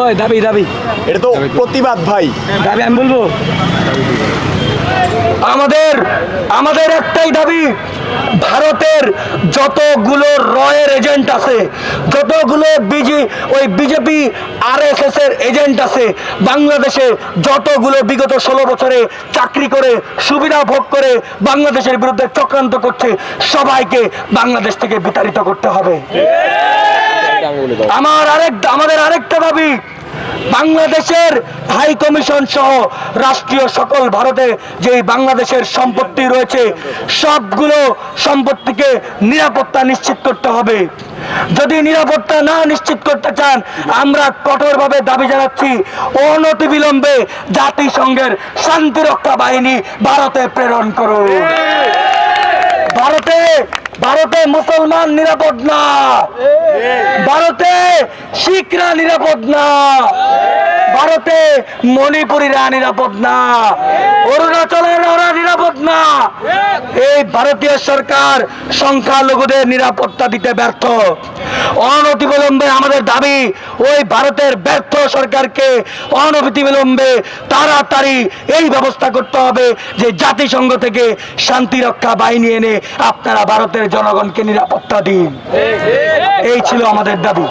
ওই দাবি দাবি। এটা তো প্রতিবাদ ভাই। দাবি আমি বলব? আমাদের আমাদের একটাই দাবি ভারতের যতগুলো রয়ের এজেন্ট আছে যতগুলো বিজি ওই বিজেপি আর এস এস এর এজেন্ট আছে বাংলাদেশে যতগুলো বিগত ষোলো বছরে চাকরি করে সুবিধা ভোগ করে বাংলাদেশের বিরুদ্ধে চক্রান্ত করছে সবাইকে বাংলাদেশ থেকে বিতাড়িত করতে হবে। আমার আরেক আমাদের আরেকটা দাবি বাংলাদেশের হাই কমিশন সহ রাষ্ট্রীয় সকল ভারতে যে বাংলাদেশের সম্পত্তি রয়েছে সবগুলো সম্পত্তিকে নিরাপত্তা নিশ্চিত করতে হবে। যদি নিরাপত্তা না নিশ্চিত করতে চান আমরা কঠোরভাবে দাবি জানাচ্ছি অনতিবিলম্বে জাতিসংঘের শান্তিরক্ষা বাহিনী ভারতে প্রেরণ করুন। ভারতে মুসলমান নিরাপদ না। ভারতে শিখরা নিরাপদ না। ভারতে মণিপুরীরা নিরাপদ না। না এই ভারতীয় সরকার সংখ্যালঘুদের নিরাপত্তা দিতে ব্যর্থ। অনতিবিলম্বে আমাদের দাবি, ওই ভারতের ব্যর্থ সরকারকে অনতিবিলম্বে তাড়াতাড়ি এই ব্যবস্থা করতে হবে যে জাতিসংঘ থেকে শান্তি রক্ষা বাহিনী এনে আপনারা ভারতের জনগণকে নিরাপত্তা দিন। এই ছিল আমাদের দাবি।